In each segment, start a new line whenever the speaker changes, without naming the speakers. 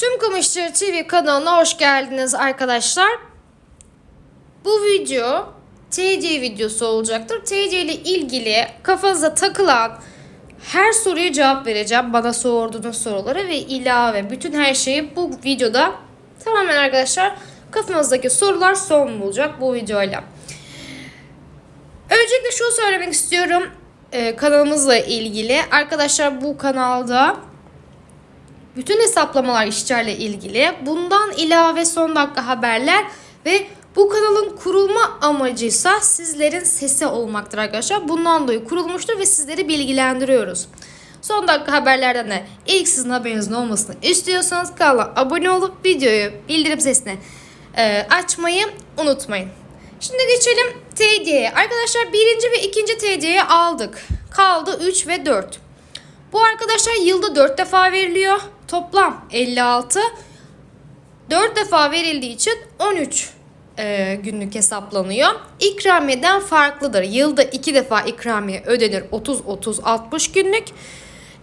Tüm Kamışçı TV kanalına hoş geldiniz arkadaşlar. Bu video TC videosu olacaktır. TC ile ilgili kafanıza takılan her soruya cevap vereceğim. Bana sorduğunuz sorulara ve ilave bütün her şeyi bu videoda tamamen arkadaşlar kafanızdaki sorular son bulacak bu videoyla. Öncelikle şunu söylemek istiyorum e, kanalımızla ilgili. Arkadaşlar bu kanalda bütün hesaplamalar işçilerle ilgili. Bundan ilave son dakika haberler ve bu kanalın kurulma amacıysa sizlerin sesi olmaktır arkadaşlar. Bundan dolayı kurulmuştur ve sizleri bilgilendiriyoruz. Son dakika haberlerden de ilk sizin haberinizin olmasını istiyorsanız kanala abone olup videoyu bildirim sesini e, açmayı unutmayın. Şimdi geçelim TD'ye. Arkadaşlar birinci ve ikinci TD'yi aldık. Kaldı 3 ve 4. Bu arkadaşlar yılda 4 defa veriliyor. Toplam 56. 4 defa verildiği için 13 e, günlük hesaplanıyor. İkramiyeden farklıdır. Yılda 2 defa ikramiye ödenir 30-30-60 günlük.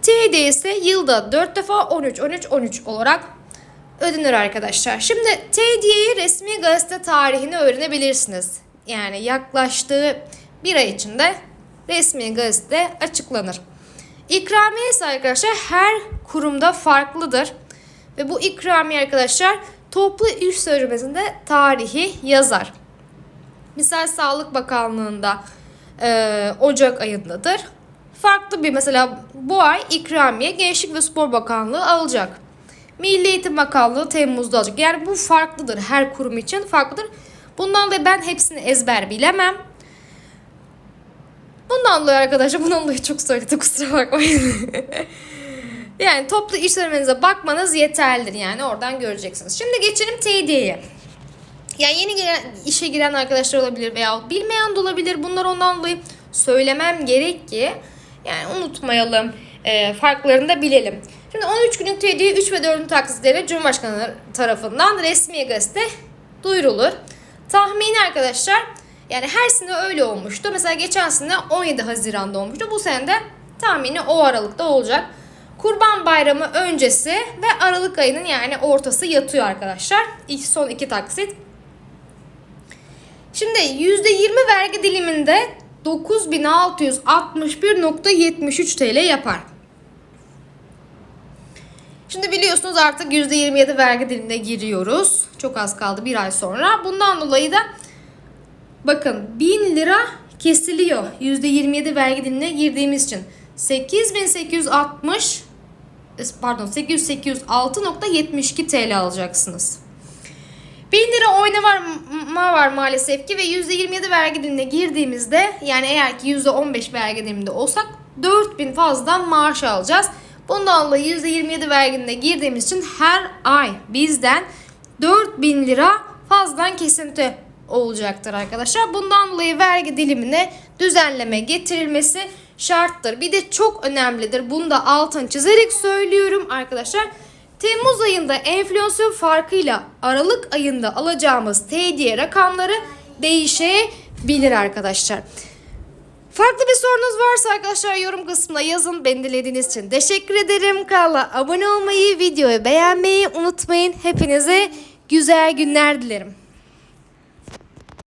TD ise yılda 4 defa 13-13-13 olarak ödenir arkadaşlar. Şimdi TD'yi resmi gazete tarihini öğrenebilirsiniz. Yani yaklaştığı bir ay içinde resmi gazete açıklanır. İkramiye ise arkadaşlar her kurumda farklıdır. Ve bu ikramiye arkadaşlar toplu iş sözleşmesinde tarihi yazar. Misal Sağlık Bakanlığı'nda e, Ocak ayındadır. Farklı bir mesela bu ay ikramiye Gençlik ve Spor Bakanlığı alacak. Milli Eğitim Bakanlığı Temmuz'da alacak. Yani bu farklıdır. Her kurum için farklıdır. Bundan dolayı ben hepsini ezber bilemem. Bundan dolayı arkadaşlar bundan dolayı çok söyledi kusura bakmayın. yani toplu iş sözleşmenize bakmanız yeterlidir yani oradan göreceksiniz. Şimdi geçelim TD'ye. Yani yeni giren, işe giren arkadaşlar olabilir veya bilmeyen de olabilir. Bunlar ondan dolayı söylemem gerek ki yani unutmayalım. E, farklarını da bilelim. Şimdi 13 günlük TD'ye 3 ve 4. taksitleri Cumhurbaşkanı tarafından resmi gazete duyurulur. Tahmini arkadaşlar yani her sene öyle olmuştu. Mesela geçen sene 17 Haziran'da olmuştu. Bu sene de tahmini o aralıkta olacak. Kurban Bayramı öncesi ve Aralık ayının yani ortası yatıyor arkadaşlar. İlk son iki taksit. Şimdi %20 vergi diliminde 9661.73 TL yapar. Şimdi biliyorsunuz artık %27 vergi dilimine giriyoruz. Çok az kaldı bir ay sonra. Bundan dolayı da bakın 1000 lira kesiliyor. %27 vergi dilimine girdiğimiz için. 8860 pardon 8806.72 TL alacaksınız. 1000 lira oynama var maalesef ki ve %27 vergi dilimine girdiğimizde yani eğer ki %15 vergi diliminde olsak 4000 fazladan maaş alacağız. Bundan dolayı %27 vergine girdiğimiz için her ay bizden 4000 lira fazladan kesinti olacaktır arkadaşlar. Bundan dolayı vergi dilimine düzenleme getirilmesi şarttır. Bir de çok önemlidir. Bunu da altın çizerek söylüyorum arkadaşlar. Temmuz ayında enflasyon farkıyla Aralık ayında alacağımız TD'ye rakamları değişebilir arkadaşlar. Farklı bir sorunuz varsa arkadaşlar yorum kısmına yazın. Beni dinlediğiniz için teşekkür ederim. Kanala abone olmayı, videoyu beğenmeyi unutmayın. Hepinize güzel günler dilerim.